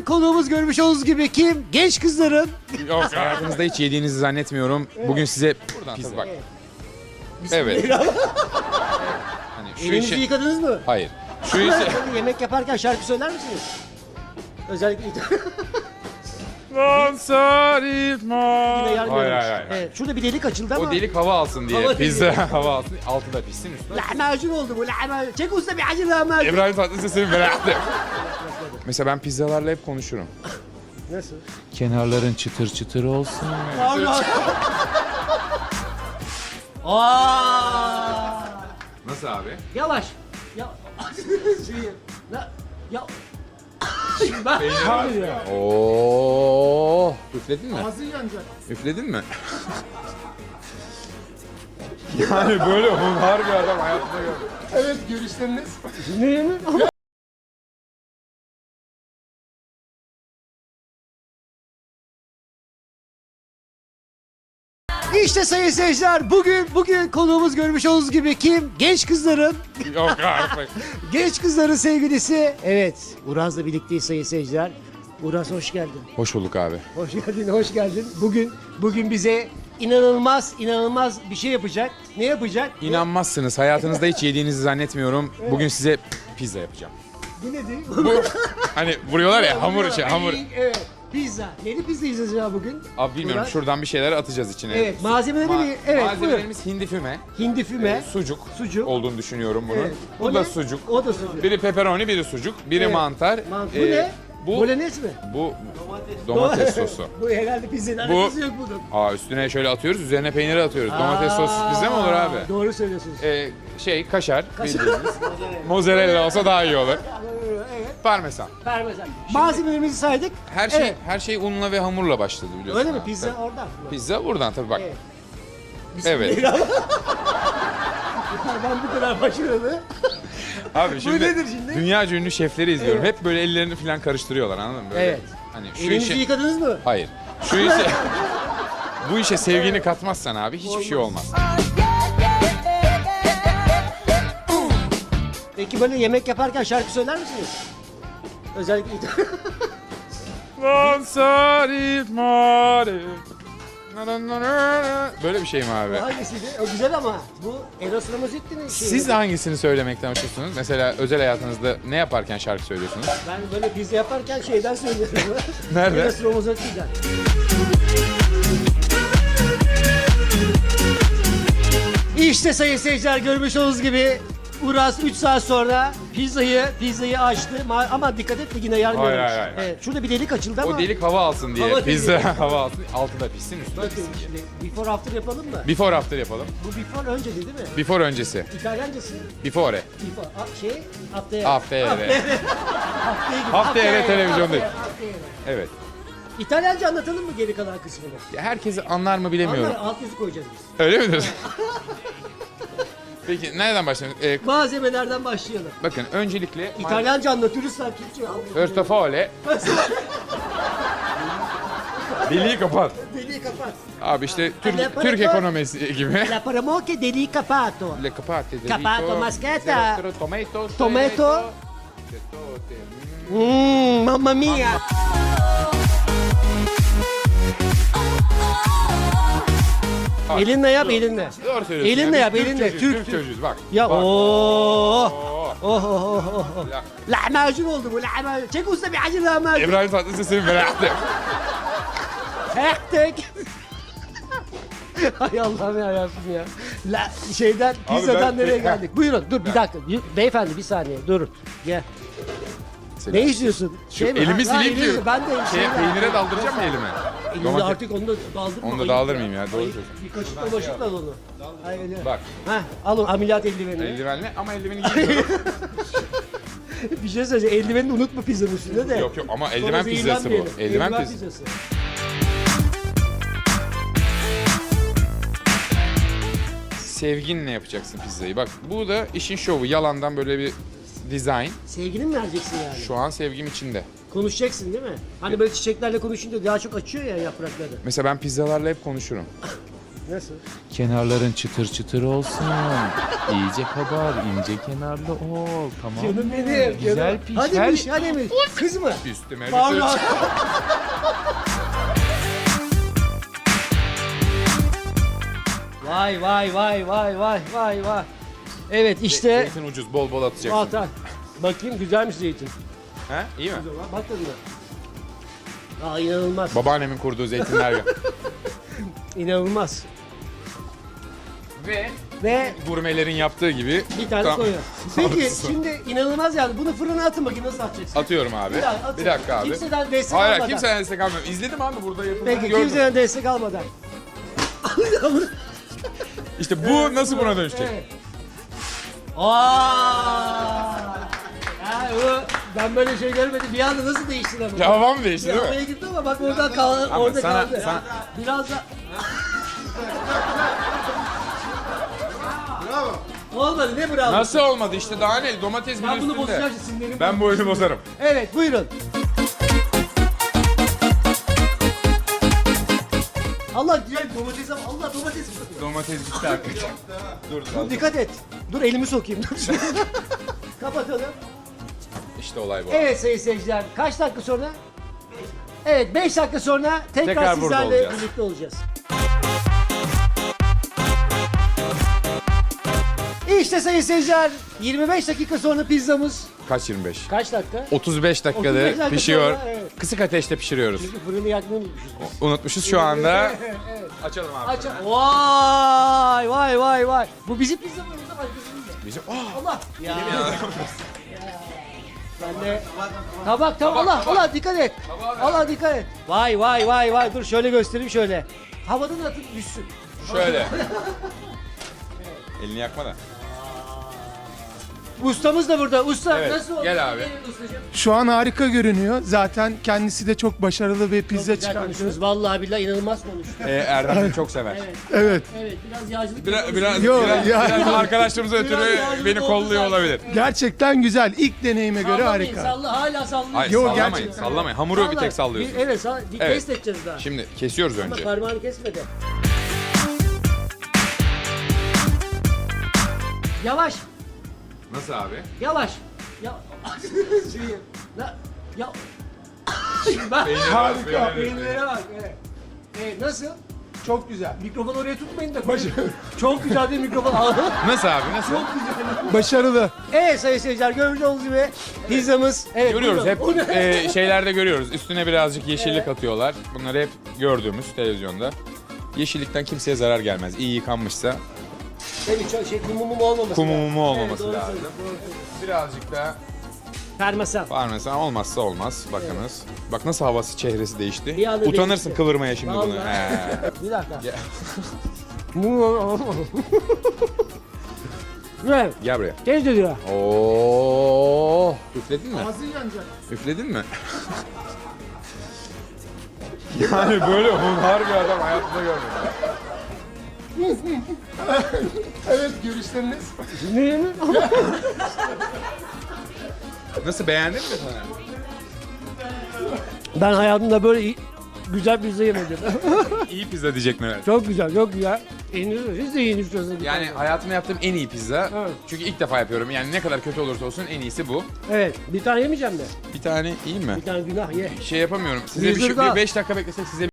bugün konuğumuz görmüş olduğunuz gibi kim? Genç kızların. Yok hayatınızda hiç yediğinizi zannetmiyorum. Bugün size pizza bak. Evet. Hani şu Elinizi işe... yıkadınız mı? Hayır. Şu işe... Yemek yaparken şarkı söyler misiniz? Özellikle Yine Hayır hayır ediyormuş. hayır. Evet, şurada bir delik açıldı ama. O delik hava alsın diye. Hava pizza hava alsın. Altı da pişsin üstü. Lahmacun oldu bu lahmacun. Çek usta bir acı lahmacun. İbrahim Tatlıses'in bıraktı. Mesela ben pizzalarla hep konuşurum. Nasıl? Kenarların çıtır çıtır olsun. Allah. Aa! Nasıl abi? Yavaş. Ya. ya. Ya. ben ya. Oo, üfledin mi? Ağzın yanacak. Üfledin mi? yani böyle hunhar bir adam hayatımda görmedim. Evet görüşleriniz. Ne mi? İşte sayın seyirciler bugün bugün konuğumuz görmüş olduğunuz gibi kim? Genç kızların Yok artık. genç kızların sevgilisi. Evet Uraz'la birlikteyiz sayın seyirciler. Uraz hoş geldin. Hoş bulduk abi. Hoş geldin, hoş geldin. Bugün bugün bize inanılmaz inanılmaz bir şey yapacak. Ne yapacak? İnanmazsınız. Hayatınızda hiç yediğinizi zannetmiyorum. Bugün size pizza yapacağım. Bu nedir? Bu hani vuruyorlar ya hamur içi hamur. Evet. Pizza. Neli pizza yiyeceğiz ya bugün? Abi bilmiyorum Uras. şuradan bir şeyler atacağız içine. Evet, malzemeleri Ma- bir- evet, Malzemelerimiz hindi füme, Hindi füme. e, sucuk, Sucuk. olduğunu düşünüyorum bunun. Evet. Bu O da ne? sucuk. O da sucuk. Biri pepperoni, biri sucuk, biri Evet. mantar. Man- bu E, ne? Bu Bolognese mi? bu domates sosu. bu herhalde pizzanın Bu- alakası yok bunun. Aa üstüne şöyle atıyoruz, üzerine peyniri atıyoruz. Domates sossuz pizza mı olur abi? Doğru söylüyorsunuz. E, şey kaşar, bildiğiniz. Mozzarella olsa daha iyi olur. Parmesan. Parmesan. Malzemelerimizi saydık. Her şey Evet. her şey unla ve hamurla başladı biliyorsun. Öyle mi? abi. Pizza Tabii. oradan. Pizza buradan tabii bak. Evet. Evet. ben bu kadar başarılı. Abi şimdi, nedir şimdi? dünya ünlü şefleri izliyorum. Evet. Hep böyle ellerini falan karıştırıyorlar anladın mı? Böyle. Evet. Hani şu Elinizi işe... yıkadınız mı? Hayır. Şu işe... bu işe sevgini katmazsan abi hiçbir şey olmaz. Peki böyle yemek yaparken şarkı söyler misiniz? Özellikle Böyle bir şey mi abi? Bu hangisiydi? O güzel ama bu Eros Ramazzetti'nin şeyi. Siz hangisini söylemekten hoşlanıyorsunuz? Mesela özel hayatınızda ne yaparken şarkı söylüyorsunuz? Ben böyle pizza yaparken şeyden söylüyorum. Nerede? Eros Ramazzetti'den. İşte sayın seyirciler görmüş olduğunuz gibi Uras 3 saat sonra pizzayı pizzayı açtı Ma- ama dikkat et de yine yarım Hayır, yarım. hayır, hayır. Evet, şurada bir delik açıldı ama O delik hava alsın diye. Hava Pizza hava alsın. Altı da pişsin üstü de Bakın pişsin diye. şimdi before after yapalım mı? Before after yapalım. Bu before önce değil mi? Before öncesi. İtalyancası Before. before. A- şey. Haftaya Haftaya eve. Haftaya gibi. Haftaya eve televizyondayım. Haftaya, haftaya eve. Evet. İtalyanca anlatalım mı geri kalan kısmını? Ya herkesi anlar mı bilemiyorum. Anlar, alt yazı koyacağız biz. Öyle midir? Peki nereden başlayalım? Ee, Malzemelerden başlayalım. bakın öncelikle İtalyanca anlatıyoruz sen Türkçe. First of all, deliği kapat. Deliği kapat. Abi işte Türk, Türk ekonomisi gibi. La paramoche deliği capato. Le capate, delito, Capato, maschetta. zero, Tomato, Tomato. Mmm, mamma mia. Bak, Elinle yap elinle. Doğru söylüyorsun. Elinle ya. yap elinle. Türk, Türk Türk Türk. çocuğuyuz bak. Ya Bak. Oh oh oh oh. oh. Ya, Lahmacun oldu bu lahmacun. Çek usta bir acı lahmacun. İbrahim Tatlıses'in bıraktı. Tek. Hay Allah'ım ya Rabbim ya. La, şeyden pizzadan ben- nereye geldik? Buyurun dur bir dakika. Y- Beyefendi bir saniye durun. Gel. Ne istiyorsun? Şey mi? elimi Ha, sileyim elini-. Ben de şeyden- peynire daldıracağım mı elime? Elini Domates- artık onu da daldırma. Onu da ayıp daldırmayayım ya, doğru söylüyorsun. Bir kaşıkla başıkla al onu. Ay, öyle. Bak Heh, al onu ameliyat eldiveni. eldivenle ama eldiveni giymiyorum. bir şey söyleyeceğim. Eldivenini unutma pizzanın üstünde de. yok yok ama Sonra eldiven pizzası bu. zehirlenmeyelim. Eldiven pizzası. pizzası. Sevginle yapacaksın pizzayı. Bak bu da işin şovu. Yalandan böyle bir design. Sevgini mi vereceksin yani? Şu an sevgim içinde. Konuşacaksın değil mi? Hani böyle çiçeklerle konuşunca daha çok açıyor ya yaprakları. Mesela ben pizzalarla hep konuşurum. Nasıl? Kenarların çıtır çıtır olsun. İyice kabar, ince kenarlı ol. Tamam Canım mı? benim. Güzel canım. piş. Hadi her piş, hadi mi? Kız mı? Üstüme bir Pardon. Vay vay vay vay vay vay vay. Evet işte Zeytin ucuz, bol bol atacaksın. Altan. Bakayım güzelmiş zeytin. He? İyi mi? Bak tadına. Aa inanılmaz. Babaannemin kurduğu zeytinler gibi. İnanılmaz. Ve Ve gurmelerin yaptığı gibi bir tane Tam- koyuyor. Peki şimdi inanılmaz yani. Bunu fırına atın bakayım nasıl atacaksın? atıyorum abi. Bir dakika, Bir dakika abi. Kimseden destek Hayır, almadan. kimseden destek almıyorum. İzledim abi burada yapıldığını Peki gördüm. kimseden destek almadan. İşte bu nasıl buna dönüşecek? Evet. Aa! Ben böyle şey görmedim. Bir anda nasıl değişti ama? Ya hava mı değişti değil Havaya mi? gitti ama bak oradan kal Ama orada sana- kaldı. sana- Biraz da Olmadı ne bravo. Nasıl olmadı işte daha ne? Domates bile Ben bunu üstünde. bozacağım sinirlerim. Ben bu oyunu bozarım. Evet buyurun. Allah diğer domates ama Allah domates. Domates gitti hakikaten. dur dur. Dur dikkat et. Dur elimi sokayım. Dur. Kapatalım. İşte olay bu. Evet sayın seyirciler kaç dakika sonra? Evet 5 dakika sonra tekrar, Tekrar burada sizlerle olacağız. birlikte olacağız. İşte sayın seyirciler 25 dakika sonra pizzamız Kaç 25? kaç dakika? 35 dakikada 35 dakika pişiyor. sonra, evet. Kısık ateşte pişiriyoruz. Çünkü fırını yakmayı unutmuşuz. biz. Unutmuşuz şu anda. Açalım abi. Aç. Vay vay vay vay. Bu bizim pizza mı yoksa başkasının? Bizim... Ah! Allah. Ya. Ben de tabak tabak Allah Allah dikkat et. Allah dikkat et. Vay vay vay vay dur şöyle göstereyim şöyle. Havadan atıp düşsün. Şöyle. Elini yakma da. Ustamız da burada. Usta Evet, nasıl oldu? gel abi. Ustacığım. Şu an harika görünüyor. Zaten kendisi de çok başarılı bir pizza Güzel çıkarttı. konuştunuz. Vallahi billahi inanılmaz konuştu. Ee, Erdem de çok sever. Evet. Evet. Evet biraz yağcılık. Biraz, biraz, biraz, ya- biraz arkadaşlarımıza ötürü beni kolluyor olabilir. Gerçekten güzel. İlk deneyime göre Sallamayın, harika. Salla, hala sallıyor. Hayır Yo, sallamayın, gerçekten. sallamayın. Hamuru bir tek sallıyorsun. Bir- Evet, salla. Bir Evet. test edeceğiz daha. Şimdi kesiyoruz Ama önce. parmağını kesmedi. Yavaş, Nasıl abi? yavaş. Ya. Na- ya. Bak. Harika. Peynirlere bak. Evet. Evet, nasıl? Çok güzel. Mikrofonu oraya tutmayın da. Çok güzel bir mikrofon. Nasıl abi? Nasıl? Başarılı. evet sayın seyirciler görmüş olduğunuz gibi pizzamız. Evet, Görüyoruz hep buyurun. E, şeylerde görüyoruz. Üstüne birazcık yeşillik atıyorlar. Bunları hep gördüğümüz televizyonda. Yeşillikten kimseye zarar gelmez. İyi yıkanmışsa Tabii çok şey kumumum olmaması Kumu lazım. mumu olmaması doğru lazım. söylüyorsun, doğru söylüyorsun. birazcık da Parmesan. parmesan olmazsa olmaz. Bakınız. Bak nasıl havası çehresi değişti. Bir anda Utanırsın değişti. kıvırmaya şimdi bunu. Vallahi. He. Bir dakika. Gel. Evet. Gel buraya. Tez ediyor. Oo. Üfledin mi? Ağzın yanacak. Üfledin mi? yani böyle hunhar bir adam hayatımda görmedim. Evet görüşleriniz. Nasıl beğendin mi sana? Ben hayatımda böyle iyi- güzel pizza yemedim. İyi pizza diyecek neler. çok güzel, çok güzel. Yenir, siz de yiyin istiyorsanız. Yani hayatımda yaptığım en iyi pizza. Evet. Çünkü ilk defa yapıyorum. Yani ne kadar kötü olursa olsun en iyisi bu. Evet, bir tane yemeyeceğim de. Bir tane iyi mi? Bir tane günah ye. Şey yapamıyorum. Size bir, Yüzük şey, bir beş dakika beklesek size